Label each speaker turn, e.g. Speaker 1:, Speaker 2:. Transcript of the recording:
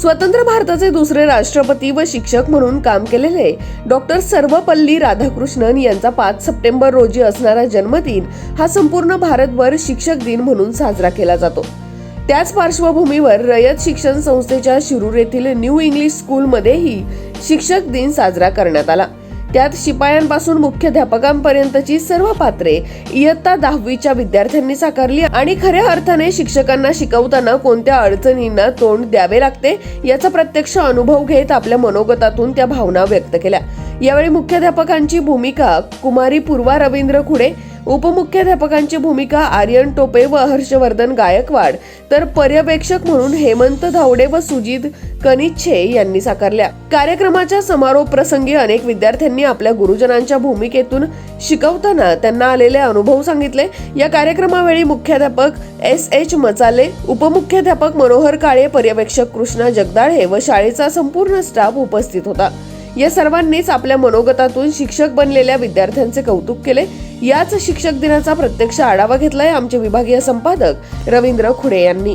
Speaker 1: स्वतंत्र भारताचे दुसरे राष्ट्रपती व शिक्षक म्हणून काम केलेले डॉक्टर सर्वपल्ली राधाकृष्णन यांचा पाच सप्टेंबर रोजी असणारा जन्मदिन हा संपूर्ण भारतभर शिक्षक दिन म्हणून साजरा केला जातो. त्याच पार्श्वभूमीवर रयत शिक्षण संस्थेच्या शिरूर येथील न्यू इंग्लिश स्कूलमध्येही शिक्षक दिन साजरा करण्यात आला. त्यात शिपायांपासून मुख्याध्यापकांपर्यंतची सर्व पात्रे इयत्ता दहावीच्या विद्यार्थ्यांनी साकारली आणि खऱ्या अर्थाने शिक्षकांना शिकवताना कोणत्या अडचणींना तोंड द्यावे लागते याचा प्रत्यक्ष अनुभव घेत आपल्या मनोगतातून त्या भावना व्यक्त केल्या. यावेळी मुख्याध्यापकांची भूमिका कुमारी पूर्वा रवींद्र खुडे उपमुख्याध्यापकांची भूमिका आर्यन टोपे व हर्षवर्धन गायकवाड तर पर्यवेक्षक म्हणून हेमंत धावडे व सुजित कनिच्छे यांनी साकारल्या. कार्यक्रमाच्या समारोप प्रसंगी अनेक विद्यार्थ्यांनी आपल्या गुरुजनांच्या भूमिकेतून शिकवताना त्यांना आलेले अनुभव सांगितले. या कार्यक्रमावेळी मुख्याध्यापक एस एच मचाले उपमुख्याध्यापक मनोहर काळे पर्यवेक्षक कृष्णा जगदाळे व शाळेचा संपूर्ण स्टाफ उपस्थित होता. या सर्वांनीच आपल्या मनोगतातून शिक्षक बनलेल्या विद्यार्थ्यांचे कौतुक केले. याच शिक्षक दिनाचा प्रत्यक्ष आढावा घेतलाय आमचे विभागीय संपादक रवींद्र खुडे यांनी.